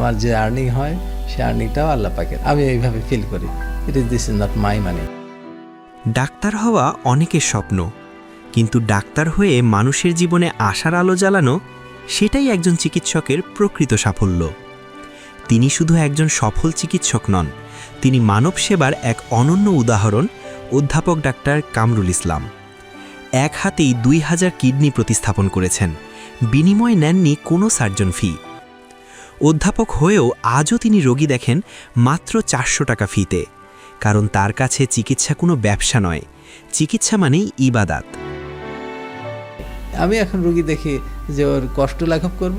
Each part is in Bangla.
আমার যে আর্নিং হয়, সে আর্নিংটাও আল্লাহ পাকের। আমি এইভাবে ফিল করি। It is this is not my money doctor হওয়া অনেকের স্বপ্ন। কিন্তু ডাক্তার হয়ে মানুষের জীবনে আশার আলো জ্বালানো, সেটাই একজন চিকিৎসকের প্রকৃত সাফল্য। তিনি শুধু একজন সফল চিকিৎসক নন, তিনি মানব সেবার এক অনন্য উদাহরণ, অধ্যাপক ডাক্তার কামরুল ইসলাম। এক হাতেই দুই হাজার কিডনি প্রতিস্থাপন করেছেন, বিনিময় নেননি কোনো সার্জন ফি। অধ্যাপক হয়েও আজও তিনি রোগী দেখেন মাত্র চারশো টাকা ফিতে। কারণ তার কাছে চিকিৎসা কোনো ব্যবসা নয়। চিকিৎসা মানেই ইবাদাত। আমি এখন রুগী দেখি যে ওর কষ্ট লাঘব করব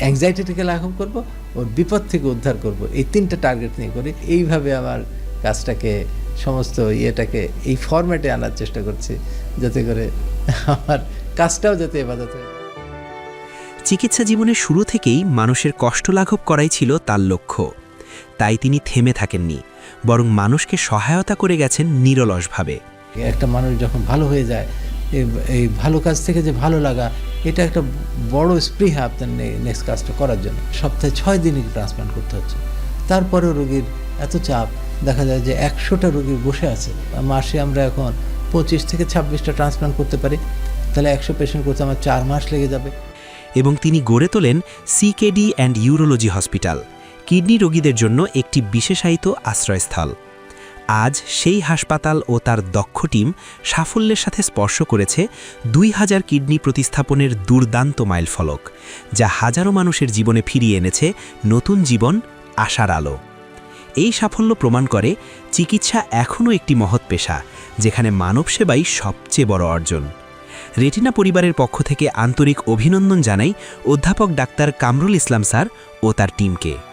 অ্যাংজাইটি থেকে লাঘব করব, ওর বিপদ থেকে উদ্ধার করব, এই তিনটা টার্গেট নিয়ে করি এইভাবে আমার কাজটাকে, সমস্ত ইয়েটাকে এই ফরম্যাটে আনার চেষ্টা করছি, যাতে করে আমার কাজটাও যাতে এবাদত হয় চিকিৎসা জীবনের শুরু থেকেই মানুষের কষ্ট লাঘব করাই ছিল তার লক্ষ্য। তাই তিনি থেমে থাকেননি, বরং মানুষকে সহায়তা করে গেছেন নিরলসভাবে। একটা মানুষ যখন ভালো হয়ে যায় এই- ভালো কাজ থেকে যে ভালো লাগা, এটা একটা বড় স্পৃহা আপনার নেক্সট কাজটা করার জন্য। সপ্তাহে ছয় দিনই ট্রান্সপ্লান্ট করতে হচ্ছে। তারপরেও রোগীর এত চাপ, দেখা যায় যে একশোটা রোগী বসে আছে। মাসে আমরা এখন পঁচিশ থেকে ছাব্বিশটা ট্রান্সপ্লান্ট করতে পারি। তাহলে একশো পেশেন্ট করতে আমার চার মাস লেগে যাবে। এবং তিনি গড়ে তোলেন CKD and urology hospital kidney রোগীদের জন্য একটি বিশেষায়িত আশ্রয়স্থল। আজ সেই হাসপাতাল ও তার দক্ষ টিম সাফল্যের সাথে স্পর্শ করেছে দুই হাজার কিডনি প্রতিস্থাপনের দুর্দান্ত মাইলফলক, যা হাজারো মানুষের জীবনে ফিরিয়ে এনেছে নতুন জীবন, আশার আলো। এই সাফল্য প্রমাণ করে চিকিৎসা এখনও একটি মহৎ পেশা, যেখানে মানব সেবাই সবচেয়ে বড় অর্জন। রেটিনা পরিবারের পক্ষ থেকে আন্তরিক অভিনন্দন জানাই অধ্যাপক ডাক্তার কামরুল ইসলাম স্যার ও তার টিমকে।